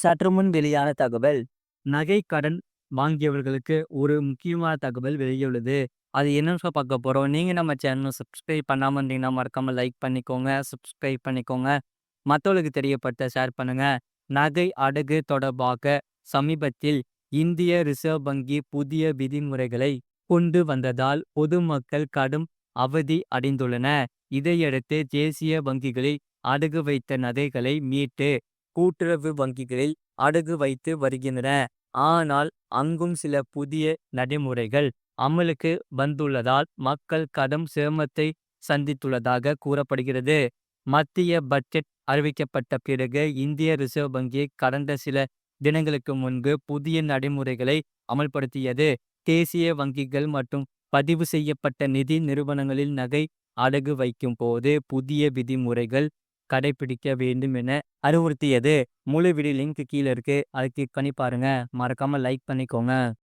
சற்று முன் வெளியான தகவல் நகை கடன் வாங்கியவர்களுக்கு ஒரு முக்கியமான தகவல் வெளியுள்ளது. அது என்னன்னு சொல்ல பார்க்க போறோம். நீங்க நம்ம சேனல் சப்ஸ்கிரைப் பண்ணாம இருந்தீங்கன்னா மறக்காம லைக் பண்ணிக்கோங்க சப்ஸ்கிரைப் பண்ணிக்கோங்க. மற்றவர்களுக்கு தெரியப்பட்ட ஷேர் பண்ணுங்க. நகை அடகு தொடர்பாக சமீபத்தில் இந்திய ரிசர்வ் வங்கி புதிய விதிமுறைகளை கொண்டு வந்ததால் பொதுமக்கள் கடும் அவதி அடைந்துள்ளன இதையடுத்து தேசிய வங்கிகளில் அடகு வைத்த நகைகளை மீட்டு கூட்டுறவு வங்கிகளில் அடகு வைத்து வருகின்றன. ஆனால் அங்கும் சில புதிய நடைமுறைகள் அமலுக்கு வந்துள்ளதால் மக்கள் கடும் சிரமத்தை சந்தித்துள்ளதாக கூறப்படுகிறது. மத்திய பட்ஜெட் அறிவிக்கப்பட்ட பிறகு இந்திய ரிசர்வ் வங்கி கடந்த சில தினங்களுக்கு முன்பு புதிய நடைமுறைகளை அமல்படுத்தியது. தேசிய வங்கிகள் மற்றும் பதிவு செய்யப்பட்ட நிதி நிறுவனங்களில் நகை அடகு வைக்கும் போது புதிய விதிமுறைகள் கடைபிடிக்க வேண்டும் என அறிவுறுத்தியது. முழு வீடியோ லிங்க் கீழே இருக்கு. அதை கிளிக் பண்ணி பாருங்க. மறக்காம லைக் பண்ணிக்கோங்க.